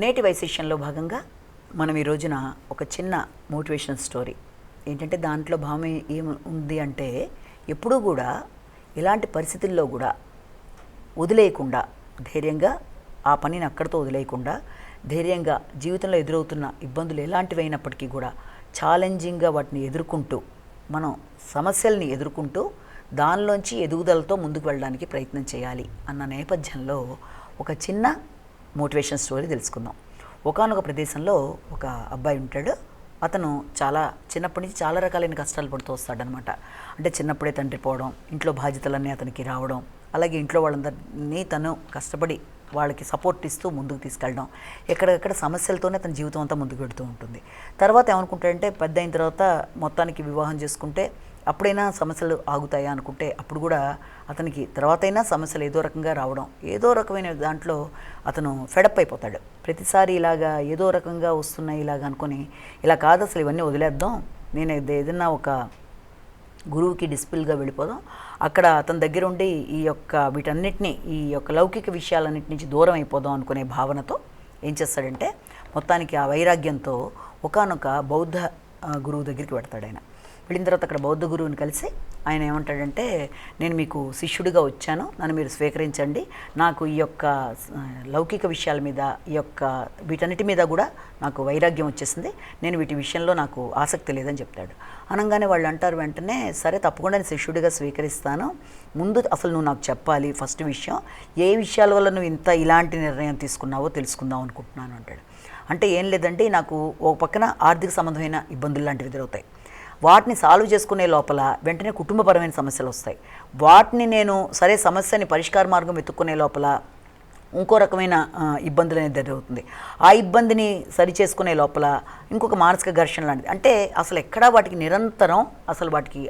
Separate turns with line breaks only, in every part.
నేటి వైశిష్యంలో భాగంగా మనం ఈ రోజున ఒక చిన్న మోటివేషనల్ స్టోరీ. ఏంటంటే దాంట్లో భావం ఏం ఉంది అంటే ఎప్పుడూ కూడా ఇలాంటి పరిస్థితుల్లో కూడా వదిలేయకుండా ధైర్యంగా ఆ పనిని అక్కడితో వదిలేయకుండా ధైర్యంగా జీవితంలో ఎదురవుతున్న ఇబ్బందులు ఎలాంటివైనప్పటికీ కూడా ఛాలెంజింగ్గా వాటిని ఎదుర్కొంటూ మనం సమస్యల్ని ఎదుర్కొంటూ దానిలోంచి ఎదుగుదలతో ముందుకు వెళ్ళడానికి ప్రయత్నం చేయాలి అన్న నేపథ్యంలో ఒక చిన్న మోటివేషన్ స్టోరీ తెలుసుకుందాం. ఒకానొక ప్రదేశంలో ఒక అబ్బాయి ఉంటాడు. అతను చాలా చిన్నప్పటి నుంచి చాలా రకాలైన కష్టాలు పడుతూ వస్తాడనమాట అంటే చిన్నప్పుడే తండ్రి పోవడం ఇంట్లో బాధ్యతలన్నీ అతనికి రావడం అలాగే ఇంట్లో వాళ్ళందరినీ తను కష్టపడి వాళ్ళకి సపోర్ట్ ఇస్తూ ముందుకు తీసుకెళ్ళడం ఎక్కడెక్కడ సమస్యలతోనే తన జీవితం అంతా ముందుకు పెడుతూ ఉంటుంది. తర్వాత ఏమనుకుంటాడంటే పెద్ద అయిన తర్వాత మొత్తానికి వివాహం చేసుకుంటే అప్పుడైనా సమస్యలు ఆగుతాయా అనుకుంటే అప్పుడు కూడా అతనికి తర్వాత అయినా సమస్యలు ఏదో రకంగా రావడం ఏదో రకమైన దాంట్లో అతను ఫెడప్ అయిపోతాడు. ప్రతిసారి ఇలాగా ఏదో రకంగా వస్తున్నాయి ఇలాగ అనుకొని ఇలా కాదు అసలు ఇవన్నీ వదిలేద్దాం. నేను ఏదైనా ఒక గురువుకి డిస్పిల్గా వెళ్ళిపోదాం. అక్కడ అతని దగ్గర ఉండి ఈ యొక్క వీటన్నిటిని ఈ యొక్క లౌకిక విషయాలన్నిటి నుంచి దూరం అయిపోదాం అనుకునే భావనతో ఏం చేస్తాడంటే మొత్తానికి ఆ వైరాగ్యంతో ఒకానొక బౌద్ధ గురువు దగ్గరికి పెడతాడు ఆయన. వెళ్ళిన తర్వాత అక్కడ బౌద్ధ గురువుని కలిసి ఆయన ఏమంటాడంటే నేను మీకు శిష్యుడిగా వచ్చాను. నన్ను మీరు స్వీకరించండి. నాకు ఈ యొక్క లౌకిక విషయాల మీద ఈ యొక్క వీటన్నిటి మీద కూడా నాకు వైరాగ్యం వచ్చేసింది. నేను వీటి విషయంలో నాకు ఆసక్తి లేదని చెప్తాడు. అనగానే వాళ్ళు అంటారు వెంటనే సరే తప్పకుండా నేను శిష్యుడిగా స్వీకరిస్తాను. ముందు అసలు నువ్వు నాకు చెప్పాలి ఫస్ట్ విషయం. ఏ విషయాల వల్ల నువ్వు ఇంత ఇలాంటి నిర్ణయం తీసుకున్నావో తెలుసుకుందాం అనుకుంటున్నాను. అంటాడు. అంటే ఏం లేదండి నాకు ఒక పక్కన ఆర్థిక సంబంధమైన ఇబ్బందులు లాంటివి ఎదురవుతాయి. వాటిని సాల్వ్ చేసుకునే లోపల వెంటనే కుటుంబపరమైన సమస్యలు వస్తాయి. వాటిని నేను సరే సమస్యని పరిష్కార మార్గం వెతుక్కునే లోపల ఇంకో రకమైన ఇబ్బందులు అనేది ఎదురవుతుంది ఆ ఇబ్బందిని సరి చేసుకునే లోపల ఇంకొక మానసిక ఘర్షణ లాంటిది. అంటే అసలు ఎక్కడా వాటికి నిరంతరం అసలు వాటికి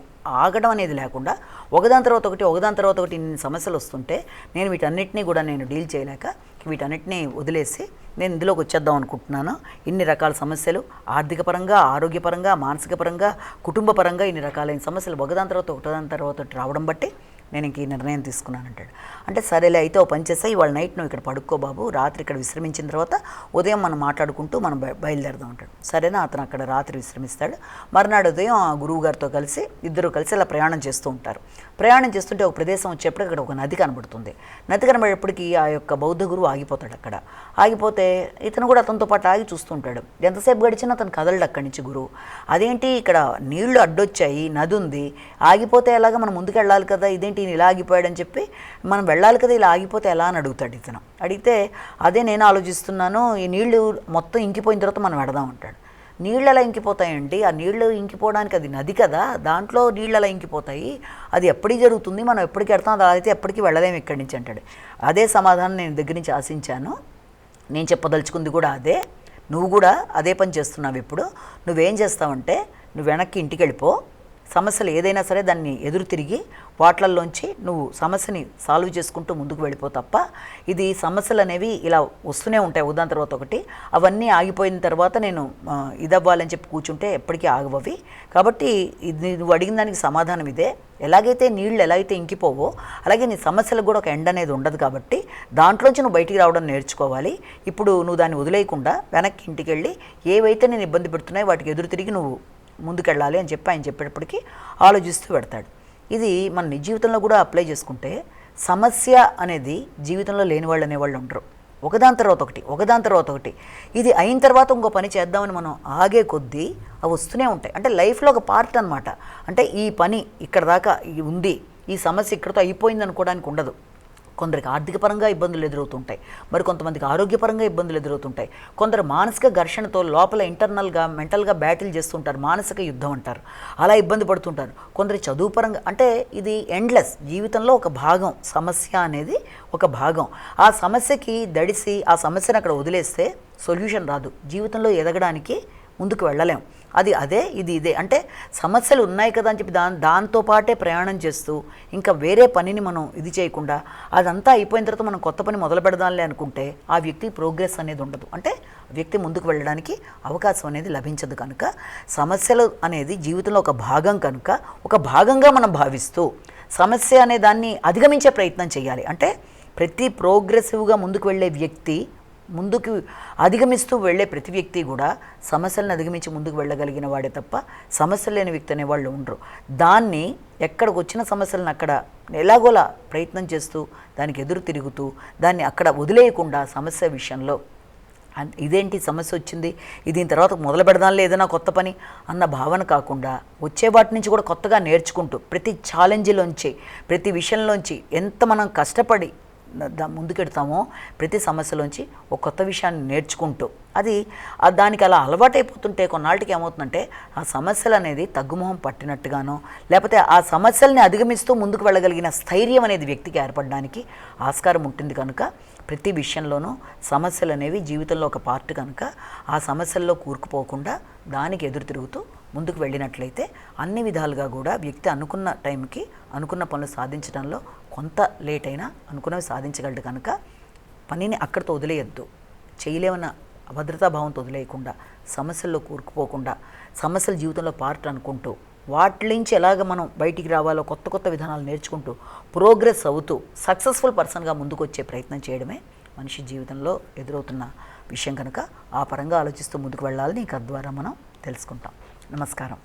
ఆగడం అనేది లేకుండా ఒకదాని తర్వాత ఒకటి ఒకదాని తర్వాత ఒకటి ఇన్ని సమస్యలు వస్తుంటే నేను వీటన్నిటినీ కూడా నేను డీల్ చేయలేక వీటన్నిటినీ వదిలేసి నేను ఇందులోకి వచ్చేద్దాం అనుకుంటున్నాను. ఇన్ని రకాల సమస్యలు ఆర్థికపరంగా ఆరోగ్యపరంగా మానసిక పరంగా కుటుంబ పరంగా ఇన్ని రకాలైన సమస్యలు ఒకదాని తర్వాత ఒకదాని తర్వాత ఒకటి రావడం బట్టి నేను ఇంక ఈ నిర్ణయం తీసుకున్నాను అంటాడు అంటే సరేలే అయితే ఓ పని చేస్తా ఇవాళ నైట్ నువ్వు ఇక్కడ పడుకో బాబు రాత్రి ఇక్కడ విశ్రమించిన తర్వాత ఉదయం మనం మాట్లాడుకుంటూ మనం బయలుదేరదాం అంటాడు. సరేనా? అతను అక్కడ రాత్రి విశ్రమిస్తాడు. మర్నాడు ఉదయం ఆ గురువు గారితో కలిసి ఇద్దరు కలిసి అలా ప్రయాణం చేస్తూ ఉంటారు. ప్రయాణం చేస్తుంటే ఒక ప్రదేశం వచ్చేప్పుడు అక్కడ ఒక నది కనబడుతుంది. నది కనబడేప్పటికీ ఆ యొక్క బౌద్ధ గురువు ఆగిపోతాడు అక్కడ. ఆగిపోతే ఇతను కూడా అతనితో పాటు ఆగి చూస్తూ ఉంటాడు. ఎంతసేపు గడిచినా అతను కదలడు అక్కడి నుంచి గురువు. అదేంటి? ఇక్కడ నీళ్ళు అడ్డొచ్చాయి నది ఉంది ఆగిపోతే ఎలాగ మనం ముందుకెళ్ళాలి కదా? ఇదేంటి ఏంటి ఇలా ఆగిపోయాడని చెప్పి మనం వెళ్ళాలి కదా ఇలా ఆగిపోతే ఎలా అని అడుగుతాడు ఇతను. అడిగితే అదే నేను ఆలోచిస్తున్నాను ఈ నీళ్ళు మొత్తం ఇంకిపోయిన తర్వాత మనం వెడదాం అంటాడు. నీళ్ళు ఎలా ఇంకిపోతాయండి? ఆ నీళ్ళు ఇంకిపోవడానికి అది నది కదా దాంట్లో నీళ్ళు ఎలా ఇంకిపోతాయి? అది ఎప్పటికి జరుగుతుంది? మనం ఎప్పటికి వెడతాం అది అయితే ఎప్పటికీ వెళ్ళలేము ఇక్కడి నుంచి అంటాడు. అదే సమాధానం నేను దగ్గర నుంచి ఆశించాను. నేను చెప్పదలుచుకుంది కూడా అదే. నువ్వు కూడా అదే పని చేస్తున్నావు ఇప్పుడు. నువ్వేం చేస్తావంటే నువ్వు వెనక్కి ఇంటికి వెళ్ళిపో. సమస్యలు ఏదైనా సరే దాన్ని ఎదురు తిరిగి వాట్లల్లోంచి నువ్వు సమస్యని సాల్వ్ చేసుకుంటూ ముందుకు వెళ్ళిపో తప్ప ఇది సమస్యలు అనేవి ఇలా వస్తూనే ఉంటాయి ఉదాహరణ తర్వాత ఒకటి. అవన్నీ ఆగిపోయిన తర్వాత నేను ఆ, ఇదవ్వాలని చెప్పి కూర్చుంటే ఎప్పటికీ ఆగవవి. కాబట్టి ఇది నువ్వు అడిగిన దానికి సమాధానం ఇదే. ఎలాగైతే నీళ్ళు ఎలా అయితే ఇంకిపోవో అలాగే నీ సమస్యలకు కూడా ఒక ఎండ్ అనేది ఉండదు కాబట్టి దాంట్లోంచి నువ్వు బయటికి రావడం నేర్చుకోవాలి. ఇప్పుడు నువ్వు దాన్ని వదిలేయకుండా వెనక్కి ఇంటికి వెళ్ళి ఏవైతే నేను ఇబ్బంది పెడుతున్నాయో వాటికి ఎదురు తిరిగి నువ్వు ముందుకెళ్ళాలి అని చెప్పి ఆయన చెప్పేటప్పటికీ ఆలోచిస్తూ పెడతాడు. ఇది మన నిజ జీవితంలో కూడా అప్లై చేసుకుంటే సమస్య అనేది జీవితంలో లేని వాళ్ళు అనేవాళ్ళు ఉండరు. ఒకదాని తర్వాత ఒకటి ఒకదాని తర్వాత ఒకటి. ఇది అయిన తర్వాత ఇంకో పని చేద్దామని మనం ఆగే కొద్దీ అవి వస్తూనే ఉంటాయి. అంటే లైఫ్లో ఒక పార్ట్ అనమాట అంటే ఈ పని ఇక్కడ దాకా ఉంది ఈ సమస్య ఇక్కడితో అయిపోయింది అనుకోవడానికి ఉండదు. కొందరికి ఆర్థికపరంగా ఇబ్బందులు ఎదురవుతుంటాయి. మరి కొంతమందికి ఆరోగ్యపరంగా ఇబ్బందులు ఎదురవుతుంటాయి. కొందరు మానసిక ఘర్షణతో లోపల ఇంటర్నల్గా మెంటల్గా బ్యాటిల్ చేస్తుంటారు. మానసిక యుద్ధం అంటారు. అలా ఇబ్బంది పడుతుంటారు. కొందరు చదువు పరంగా అంటే ఇది ఎండ్లెస్ జీవితంలో ఒక భాగం. సమస్య అనేది ఒక భాగం. ఆ సమస్యకి దడిసి ఆ సమస్యను అక్కడ వదిలేస్తే సొల్యూషన్ రాదు. జీవితంలో ఎదగడానికి ముందుకు వెళ్ళలేం. అది అదే ఇది ఇదే. అంటే సమస్యలు ఉన్నాయి కదా అని చెప్పి దా దాంతో పాటే ప్రయాణం చేస్తూ ఇంకా వేరే పనిని మనం ఇది చేయకుండా అదంతా అయిపోయిన తర్వాత మనం కొత్త పని మొదలు పెడదాంలే అనుకుంటే ఆ వ్యక్తి ప్రోగ్రెస్ అనేది ఉండదు. అంటే వ్యక్తి ముందుకు వెళ్ళడానికి అవకాశం అనేది లభించదు కనుక సమస్యలు అనేది జీవితంలో ఒక భాగం కనుక ఒక భాగంగా మనం భావిస్తూ సమస్య అనే దాన్ని అధిగమించే ప్రయత్నం చేయాలి. అంటే ప్రతి ప్రోగ్రెసివ్గా ముందుకు వెళ్ళే వ్యక్తి ముందుకు అధిగమిస్తూ వెళ్ళే ప్రతి వ్యక్తి కూడా సమస్యలను అధిగమించి ముందుకు వెళ్ళగలిగిన వాడే తప్ప సమస్యలు లేని వ్యక్తి అనేవాళ్ళు ఉండరు. దాన్ని ఎక్కడికి వచ్చిన సమస్యలను అక్కడ ఎలాగోలా ప్రయత్నం చేస్తూ దానికి ఎదురు తిరుగుతూ దాన్ని అక్కడ వదిలేయకుండా సమస్య విషయంలో అన్- ఇదేంటి సమస్య వచ్చింది? ఇది దీని తర్వాత మొదలు పెడదాంలే ఏదైనా కొత్త పని అన్న భావన కాకుండా వచ్చే వాటి నుంచి కూడా కొత్తగా నేర్చుకుంటూ ప్రతి ఛాలెంజ్లోంచి ప్రతి విషయంలోంచి ఎంత మనం కష్టపడి ముందుకెడతామో ప్రతి సమస్యలోంచి ఒక కొత్త విషయాన్ని నేర్చుకుంటూ. అది దానికి అలా అలవాటైపోతుంటే కొన్నాళ్ళకి ఏమవుతుందంటే ఆ సమస్యలు అనేది తగ్గుమొహం పట్టినట్టుగానో లేకపోతే ఆ సమస్యల్ని అధిగమిస్తూ ముందుకు వెళ్ళగలిగిన స్థైర్యం అనేది వ్యక్తికి ఏర్పడడానికి ఆస్కారం ఉంటుంది కనుక ప్రతి విషయంలోనూ సమస్యలు అనేవి జీవితంలో ఒక పార్ట్ కనుక ఆ సమస్యల్లో కూరుకుపోకుండా దానికి ఎదురు తిరుగుతూ ముందుకు వెళ్ళినట్లయితే అన్ని విధాలుగా కూడా వ్యక్తి అనుకున్న టైంకి అనుకున్న పనులు సాధించడంలో కొంత లేట్ అయినా అనుకున్నవి సాధించగలడు కనుక పనిని అక్కడితో వదిలేయద్దు. చేయలేమన్న అభద్రతా భావంతో వదిలేయకుండా సమస్యల్లో కూరుకుపోకుండా సమస్యలు జీవితంలో పార్ట్ అనుకుంటూ వాటి నుంచి ఎలాగ మనం బయటికి రావాలో కొత్త కొత్త విధానాలు నేర్చుకుంటూ ప్రోగ్రెస్ అవుతూ సక్సెస్ఫుల్ పర్సన్గా ముందుకు వచ్చే ప్రయత్నం చేయడమే మనిషి జీవితంలో ఎదురవుతున్న విషయం కనుక ఆ పరంగా ఆలోచిస్తూ ముందుకు వెళ్ళాలని ఈ కథ ద్వారా మనం తెలుసుకుంటాం. నమస్కారం.